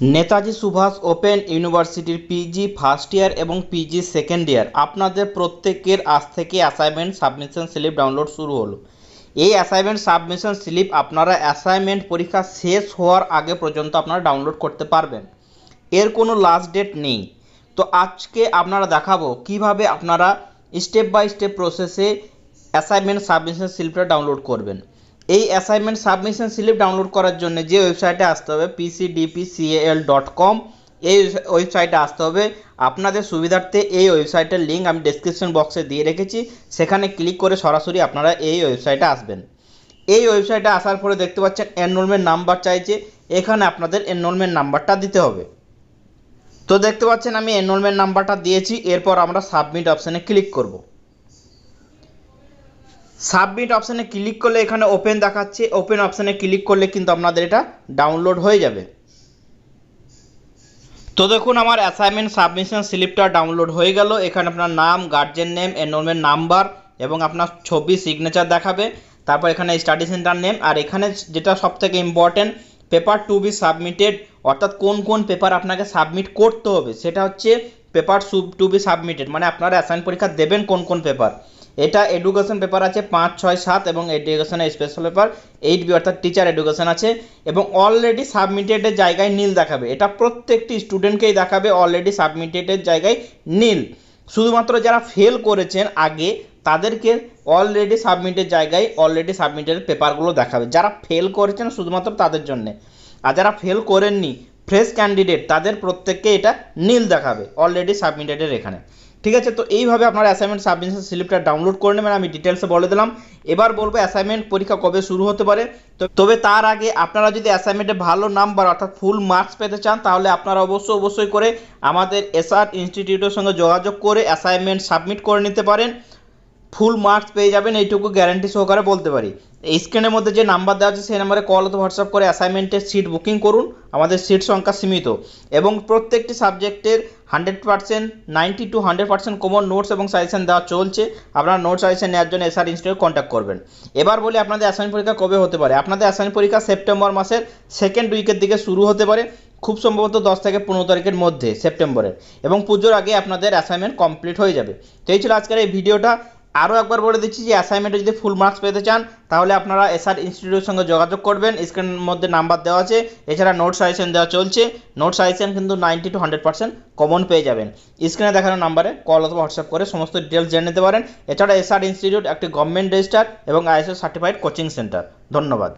Netaji Subhash open ইউনিভার্সিটির PG first year এবং PG second year. আপনাদের প্রত্যেকের আজ থেকে অ্যাসাইনমেন্ট সাবমিশন স্লিপ ডাউনলোড শুরু হলো। এই অ্যাসাইনমেন্ট সাবমিশন স্লিপ আপনারা অ্যাসাইনমেন্ট পরীক্ষা শেষ হওয়ার আগে পর্যন্ত আপনারা ডাউনলোড করতে পারবেন। এর কোনো লাস্ট ডেট নেই। তো আজকে আপনারা দেখাবো কীভাবে আপনারা স্টেপ বাই স্টেপ প্রসেসে অ্যাসাইনমেন্ট সাবমিশন স্লিপটা ডাউনলোড করবেন। এই অ্যাসাইনমেন্ট সাবমিশন স্লিপ ডাউনলোড করার জন্য যে ওয়েবসাইটে আসতে হবে পিসিডিপিসিএল ডট কম এই ওয়েবসাইটে আসতে হবে। আপনাদের সুবিধার্থে এই ওয়েবসাইটের লিঙ্ক আমি ডেসক্রিপশন বক্সে দিয়ে রেখেছি। সেখানে ক্লিক করে সরাসরি আপনারা এই ওয়েবসাইটে আসবেন। এই ওয়েবসাইটে আসার পরে দেখতে পাচ্ছেন এনরোলমেন্ট নাম্বার চাইছে। এখানে আপনাদের এনরোলমেন্ট নাম্বারটা দিতে হবে। তো দেখতে পাচ্ছেন আমি এনরোলমেন্ট নাম্বারটা দিয়েছি। এরপর আমরা সাবমিট অপশানে ক্লিক করব। সাবমিট অপশানে ক্লিক করলে এখানে ওপেন দেখাচ্ছে। ওপেন অপশানে ক্লিক করলে কিন্তু আপনাদের এটা ডাউনলোড হয়ে যাবে। তো দেখুন, আমার অ্যাসাইনমেন্ট সাবমিশন স্লিপটা ডাউনলোড হয়ে গেল। এখানে আপনার নাম গার্জেন নেম এনরোলমেন্ট নাম্বার এবং আপনার ছবি সিগনেচার দেখাবে। তারপর এখানে স্টাডি সেন্টার নেম আর এখানে যেটা সব থেকে important paper to be submitted অর্থাৎ কোন কোন পেপার আপনাকে সাবমিট করতে হবে, সেটা হচ্ছে পেপার টু বি সাবমিটেড মানে আপনারা অ্যাসাইন পরীক্ষা দেবেন কোন কোন পেপার এটা এডুকেশন পেপার আছে পাঁচ, ছয়, সাত এবং এডুকেশনের স্পেশাল পেপার এইট বি অর্থাৎ টিচার এডুকেশন আছে এবং অলরেডি সাবমিটেডের জায়গায় নীল দেখাবে। এটা প্রত্যেকটি স্টুডেন্টকেই দেখাবে অলরেডি সাবমিটেডের জায়গায় নীল। শুধুমাত্র যারা ফেল করেছেন আগে, তাদেরকে অলরেডি সাবমিটের জায়গায় অলরেডি সাবমিটেড পেপারগুলো দেখাবে। যারা ফেল করেছেন শুধুমাত্র তাদের জন্যে। আর যারা ফেল করেননি ফ্রেশ ক্যান্ডিডেট তাদের প্রত্যেককে এটা নীল দেখাবে অলরেডি সাবমিটেডের এখানে। ঠিক আছে? তো এইভাবে আপনারা অ্যাসাইনমেন্ট সাবমিশন স্লিপটা ডাউনলোড করে নেবেন, আমি ডিটেলসে বলে দিলাম। এবার বলব অ্যাসাইনমেন্ট পরীক্ষা কবে শুরু হতে পারে। তবে তার আগে আপনারা যদি অ্যাসাইনমেন্টে ভালো নাম্বার অর্থাৎ ফুল মার্কস পেতে চান, তাহলে আপনারা অবশ্যই অবশ্যই করে আমাদের এসআর ইনস্টিটিউটের সঙ্গে যোগাযোগ করে অ্যাসাইনমেন্ট সাবমিট করে নিতে পারেন। ফুল মার্কস পেয়ে যাবেন, এইটুকু গ্যারান্টি সহকারে বলতে পারি। এই স্ক্রিনের মধ্যে যে নাম্বার দেওয়া আছে, সেই নাম্বারে কল অথবা হোয়াটসঅ্যাপ করে অ্যাসাইনমেন্টের সিট বুকিং করুন, আমাদের সিট সংখ্যা সীমিত। এবং প্রত্যেকটি সাবজেক্টের hundred percent ninety two hundred percent common notes এবং সাজেশন দেওয়া চলছে। আপনারা নোট সাজেশন নেওয়ার জন্য এসআর ইনস্টিটিউট কন্ট্যাক্ট করবেন। এবার বলি আপনাদের অ্যাসাইন পরীক্ষা কবে হতে পারে? আপনাদের অ্যাসাইন পরীক্ষা সেপ্টেম্বর মাসের সেকেন্ড উইকের দিকে শুরু হতে পারে, খুব সম্ভবত দশ থেকে পনেরো তারিখের মধ্যে, সেপ্টেম্বরের। এবং পুজোর আগে আপনাদের অ্যাসাইনমেন্ট কমপ্লিট হয়ে যাবে। তো এই ছিল আজকের এই ভিডিওটা আরও একবার বলে দিচ্ছি যে অ্যাসাইনমেন্টে যদি ফুল মার্কস পেতে চান, তাহলে আপনারা এসআর ইনস্টিটিউটের সঙ্গে যোগাযোগ করবেন। স্ক্রিনের মধ্যে নাম্বার দেওয়া আছে। এছাড়া নোট সাজেশন দেওয়া চলছে। নোট সাজেশন কিন্তু ninety two hundred percent common পেয়ে যাবেন। স্ক্রিনে দেখানো নাম্বারে কল অথবা হোয়াটসঅ্যাপ করে সমস্ত ডিটেলস জেনে নিতে পারেন। এছাড়া এসআর ইনস্টিটিউট একটি গভর্নমেন্ট রেজিস্টার এবং I S O certified coaching centre ধন্যবাদ।